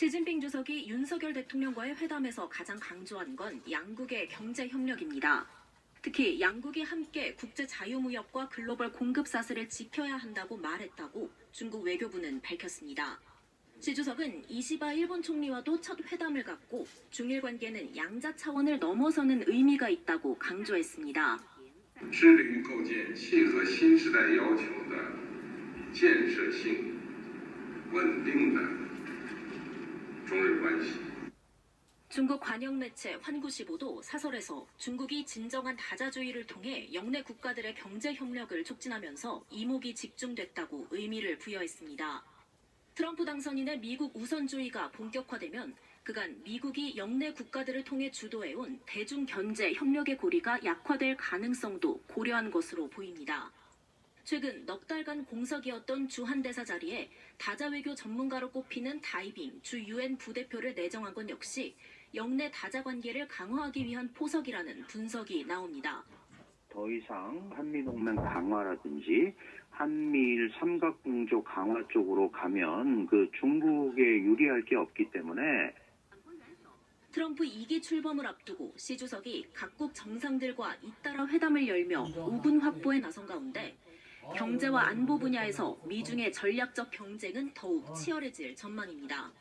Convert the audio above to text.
시진핑 주석이 윤석열 대통령과의 회담에서 가장 강조한 건 양국의 경제 협력입니다. 특히 양국이 함께 국제 자유무역과 글로벌 공급 사슬을 지켜야 한다고 말했다고 중국 외교부는 밝혔습니다. 시 주석은 이시바 일본 총리와도 첫 회담을 갖고 중일 관계는 양자 차원을 넘어서는 의미가 있다고 강조했습니다. 致力于构建契合新时代要求的建设性、稳定的中日关系。 중국 관영 매체 환구시보도 사설에서 중국이 진정한 다자주의를 통해 영내 국가들의 경제 협력을 촉진하면서 이목이 집중됐다고 의미를 부여했습니다. 트럼프 당선인의 미국 우선주의가 본격화되면 그간 미국이 영내 국가들을 통해 주도해온 대중 견제 협력의 고리가 약화될 가능성도 고려한 것으로 보입니다. 최근 넉 달간 공석이었던 주한 대사 자리에 다자 외교 전문가로 꼽히는 다이빙 주 유엔 부대표를 내정한 건 역시 영내 다자 관계를 강화하기 위한 포석이라는 분석이 나옵니다. 더 이상 한미동맹 강화라든지 한미일 삼각공조 강화 쪽으로 가면 그 중국에 유리할 게 없기 때문에 트럼프 2기 출범을 앞두고 시 주석이 각국 정상들과 잇따라 회담을 열며 우군 확보에 나선 가운데 경제와 안보 분야에서 미중의 전략적 경쟁은 더욱 치열해질 전망입니다.